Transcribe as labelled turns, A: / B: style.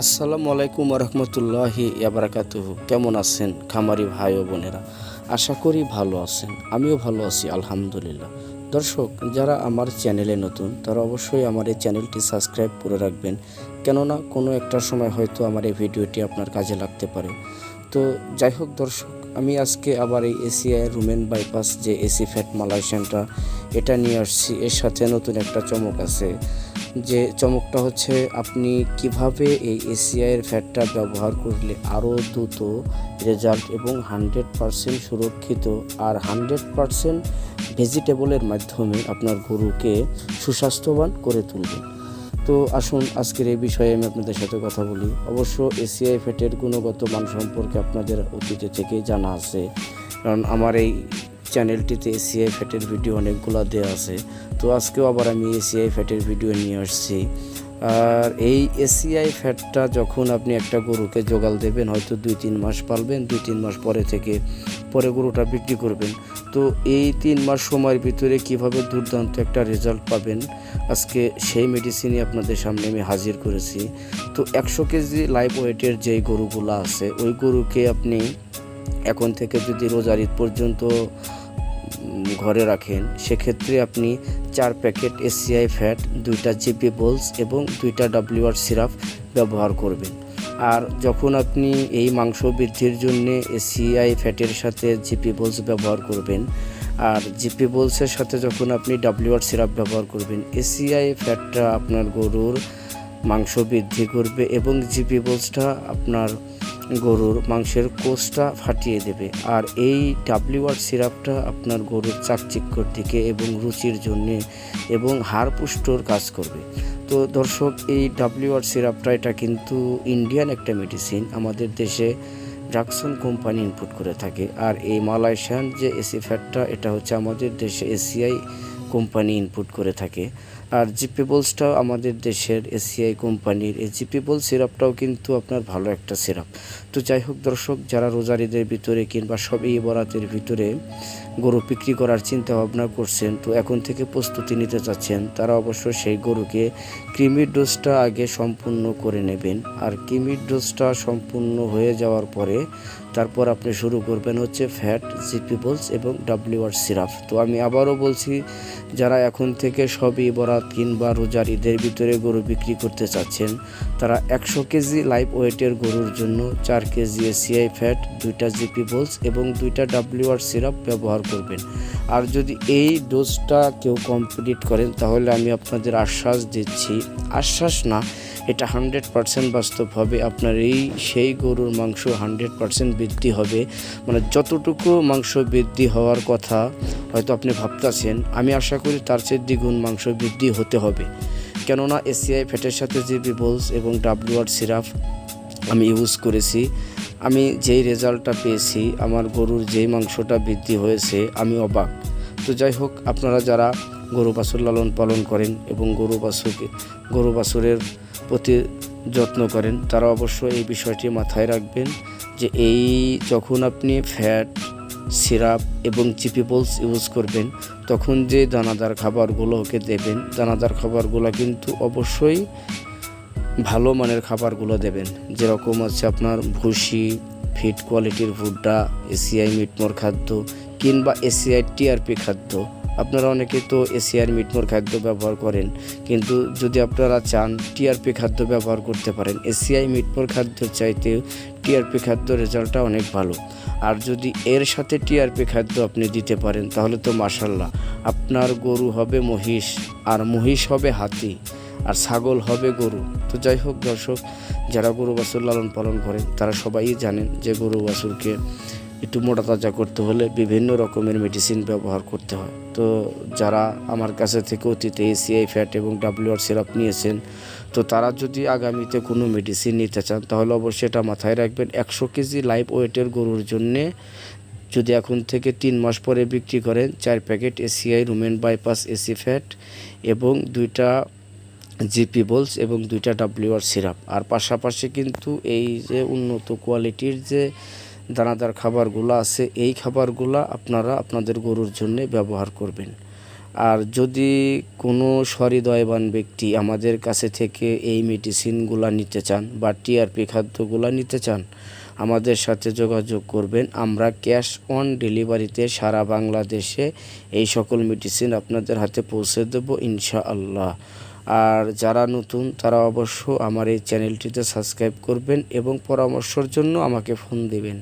A: আসসালামু আলাইকুম রহমতুল্লাহি ইয়াবারাকাতুহু। কেমন আছেন খামারি ভাই ও বোনেরা? আশা করি ভালো আছেন, আমিও ভালো আছি, আলহামদুলিল্লাহ। দর্শক, যারা আমার চ্যানেলে নতুন, তারা অবশ্যই আমার এই চ্যানেলটি সাবস্ক্রাইব করে রাখবেন, কেননা কোনো একটা সময় হয়তো আমার এই ভিডিওটি আপনার কাজে লাগতে পারে। তো যাই হোক দর্শক, আমি আজকে আবার এই এসিআই রুমেন বাইপাস যে এসি ফ্যাট মালয়েশিয়ানটা এটা নিয়ে আসছি। এর সাথে নতুন একটা চমক আছে যে চমকটা হচ্ছে, আপনি কীভাবে এই এসিআইয়ের ফ্যাটটা ব্যবহার করলে আরও দ্রুত রেজাল্ট এবং হান্ড্রেড পারসেন্ট সুরক্ষিত আর হান্ড্রেড পারসেন্ট ভেজিটেবলের মাধ্যমে আপনার গরুকে সুস্বাস্থ্যবান করে তুলবেন তো আসুন, আজকের এই বিষয়ে আমি আপনাদের সাথে কথা বলি। অবশ্য এসিআই ফ্যাটের গুণগত মান সম্পর্কে আপনাদের অতীতে থেকেই জানা আছে। কারণ আমার এই চ্যানেলটিতে এসিআই ফ্যাটের ভিডিও অনেকগুলো দেওয়া আছে। তো আজকেও আবার আমি এসিআই ফ্যাটের ভিডিও নিয়ে আসছি। আর এই এসিআই ফ্যাটটা যখন আপনি একটা গরুকে জোগাল দেবেন, হয়তো দুই তিন মাস পালবেন, দুই তিন মাস পরে থেকে পরে গরুটা বিক্রি করবেন। তো এই তিন মাস সময়ের ভিতরে কীভাবে দুর্দান্ত একটা রেজাল্ট পাবেন, আজকে সেই মেডিসিনই আপনাদের সামনে আমি হাজির করেছি। তো একশো কেজি লাইভ ওয়েটের যেই গরুগুলো আছে, ওই গরুকে আপনি এখন থেকে যদি রোজার ঈদ পর্যন্ত ঘরে রাখেন, সেক্ষেত্রে আপনি চার প্যাকেট এসিআই ফ্যাট, দুইটা জিপি বোলস এবং দুইটা ডাব্লিউআর সিরাপ ব্যবহার করবেন। আর যখন আপনি এই মাংস বৃদ্ধির জন্য এসিআই ফ্যাটের সাথে জিপি বোলস ব্যবহার করবেন, আর জিপি বোলসের সাথে যখন আপনি ডাব্লিউআর সিরাপ ব্যবহার করবেন, এসিআই ফ্যাটটা আপনার গরুর মাংস বৃদ্ধি করবে এবং জিপি বোলসটা আপনার গরুর মাংসের কোষটা ফাটিয়ে দেবে। আর এই ডাব্লিউআর সিরাপটা আপনার গরুর চাকচিক্যর দিকে এবং রুচির জন্যে এবং হাড় পুষ্টর কাজ করবে। তো দর্শক, এই ডাব্লিউআর সিরাপটা, এটা কিন্তু ইন্ডিয়ান একটা মেডিসিন। আমাদের দেশে ড্রাকসন কোম্পানি ইনপুট করে থাকে। আর এই মালয়েশিয়ান যে এসি ফ্যাটটা এটা হচ্ছে আমাদের দেশে এসিআই কোম্পানি ইনপুট করে থাকে। আর জিপিবলসটাও আমাদের দেশের এসিআই কোম্পানির। এই জিপিবল সিরাপটাও কিন্তু আপনার ভালো একটা সিরাপ তো যাই হোক দর্শক, যারা রোজারিদের ভিতরে কিংবা সব এই বরাতের ভিতরে গরু বিক্রি করার চিন্তা ভাবনা করছেন, তো এখন থেকে প্রস্তুতি নিতে চাচ্ছেন, তারা অবশ্য সেই গরুকে ক্রিমির ডোজটা আগে সম্পূর্ণ করে নেবেন। আর ক্রিমির ডোজটা সম্পূর্ণ হয়ে যাওয়ার পরে তারপর আপনি শুরু করবেন হচ্ছে ফ্যাট জিপিবলস এবং ডাব্লিউআর সিরাপ তো আমি আবারও বলছি, যারা এখন থেকে সবই বরাত কিংবা রোজার ঈদের ভিতরে গরু বিক্রি করতে চাচ্ছেন, তারা একশো কেজি লাইভ ওয়েটের গরুর জন্য চার কেজি এসিআই ফ্যাট দুইটা জিপি বোলস এবং দুইটা ডাব্লিউআর সিরাপ ব্যবহার করবেন। আর যদি এই ডোজটা কেউ কমপ্লিট করেন, তাহলে আমি আপনাদের আশ্বাস দিচ্ছি। আশ্বাস না এটা হান্ড্রেড পারসেন্ট বাস্তব হবে। আপনার এই, সেই গরুর মাংস হান্ড্রেড পারসেন্ট বৃদ্ধি হবে। মানে যতটুকু মাংস বৃদ্ধি হওয়ার কথা হয়তো আপনি ভাবতেছেন, আমি আশা করি তার চেয়ে দ্বিগুণ মাংস বৃদ্ধি হতে হবে। কেননা এসিআই ফ্যাটের সাথে যে বিবলস এবং ডাব্লিউআর সিরাপ আমি ইউজ করেছি, আমি যেই রেজাল্টটা পেয়েছি, আমার গরুর যেই মাংসটা বৃদ্ধি হয়েছে, আমি অবাক। তো যাই হোক, আপনারা যারা গরু বাছুর লালন পালন করেন এবং গরু বাছুরকে, গরু বাছুরের প্রতি যত্ন করেন, তারা অবশ্য এই বিষয়টি মাথায় রাখবেন যে এই যখন আপনি ফ্যাট সিরাপ এবং চিপিবলস ইউজ করবেন, তখন যে দানাদার খাবারগুলো ওকে দেবেন, দানাদার খাবারগুলো কিন্তু অবশ্যই ভালো মানের খাবারগুলো দেবেন। যেরকম আছে আপনার ভুসি ফিট কোয়ালিটির ভুড্ডা এসিআই মিটমোর খাদ্য কিংবা এসিআই টিআরপি খাদ্য। আপনারা অনেকে তো এসিআর মিটমোর খাদ্য ব্যবহার করেন, কিন্তু যদি আপনারা চান টিআরপি খাদ্য ব্যবহার করতে পারেন, এসিআই মিটমোর খাদ্যের চাইতে টিআরপি খাদ্য রেজাল্টটা অনেক ভালো। আর যদি এর সাথে টিআরপি খাদ্য আপনি দিতে পারেন, তাহলে তো মাসাল্লাহ আপনার গরু হবে মহিষ, আর মহিষ হবে হাতি, আর ছাগল হবে গরু। তো যাই হোক দর্শক, যারা গরু বাছুর লালন পালন করেন, তারা সবাই জানেন যে গরু বাছুরকে একটু মোটা তাজা করতে হলে বিভিন্ন রকমের মেডিসিন ব্যবহার করতে হয়। তো যারা আমার কাছে থেকে অতীতে এসিআই ফ্যাট এবং ডাব্লিউআর সিরাপ নিয়েছেন, তো তারা যদি আগামীতে কোনো মেডিসিন নিতে চান, তাহলে অবশ্যই এটা মাথায় রাখবেন। একশো কেজি লাইভ ওয়েটের গরুর জন্যে যদি এখন থেকে তিন মাস পরে বিক্রি করেন, চার packet ACI rumen bypass AC fat এবং দুইটা জিপি বোলস এবং দুইটা ডাব্লিউআর সিরাপ আর পাশাপাশি কিন্তু এই যে উন্নত কোয়ালিটির যে দানাদার খাবারগুলো আছে, এই খাবারগুলো আপনারা আপনাদের গরুর জন্য ব্যবহার করবেন। আর যদি কোনো সহৃদয়বান ব্যক্তি আমাদের কাছে থেকে এই মেডিসিনগুলো নিতে চান বা টিআরপি খাদ্যগুলো নিতে চান, আমাদের সাথে যোগাযোগ করবেন। আমরা ক্যাশ অন ডেলিভারিতে সারা বাংলাদেশে এই সকল মেডিসিন আপনাদের হাতে পৌঁছে দেব ইনশাআল্লাহ। আর যারা নতুন, তারা অবশ্য আমার এই চ্যানেলটিতে সাবস্ক্রাইব করবেন এবং পরামর্শের জন্য আমাকে ফোন দিবেন।